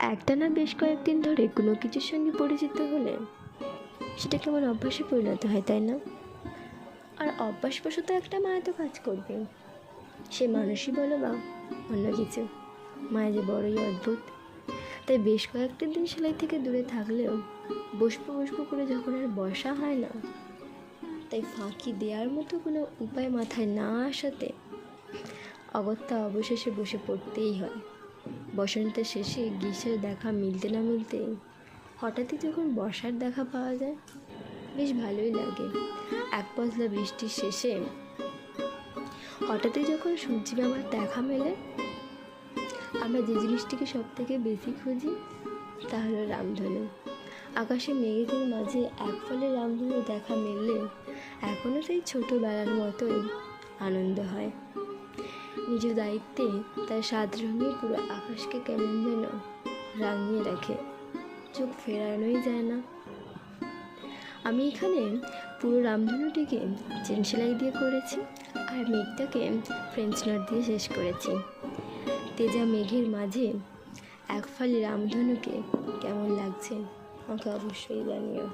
একটানা বেশ কয়েকদিন ধরে কোনো কিছুর সঙ্গে পরিচিত হলে সেটা কেমন অভ্যাসে পরিণত হয়, তাই না? আর অভ্যাসবশত একটা মায়া তো কাজ করবে। সে মানুষই বলো বা অন্য কিছু। মায়া যে বড়ই অদ্ভুত। তাই বেশ কয়েকটা দিন সেলাই থেকে দূরে থাকলেও বসবো বসবো করে যখন আর বসা হয় না, তাই ফাঁকি দেওয়ার মতো কোনো উপায় মাথায় না আসাতে অগত্যা অবশেষে বসে পড়তেই হয়। বসন্তের শেষে গ্রীষ্মের দেখা মিলতে না মিলতে হঠাৎই যখন বর্ষার দেখা পাওয়া যায়, বেশ ভালোই লাগে। এক পশলা বৃষ্টির শেষে হঠাৎই যখন সূর্যি বাবার দেখা মেলে, আমরা যে জিনিসটিকে সব থেকে বেশি খুঁজি তা হলো রামধনু। আকাশে মেঘেদের মাঝে এক ফলে রামধনু দেখা মিললে এখনও সেই ছোটোবেলার মতোই আনন্দ হয়। নিজ দায়িত্বে তার সাত রঙে পুরো আকাশকে কেমন যেন রাঙিয়ে রাখে। চোখ ফেরানোই যায় না। আমি এখানে পুরো রামধনুটিকে চেন সেলাই দিয়ে করেছি আর মেঘটাকে ফ্রেঞ্চ নট দিয়ে শেষ করেছি। তেজা মেঘের মাঝে এক ফালি রামধনুকে কেমন লাগছে আমাকে অবশ্যই জানিও।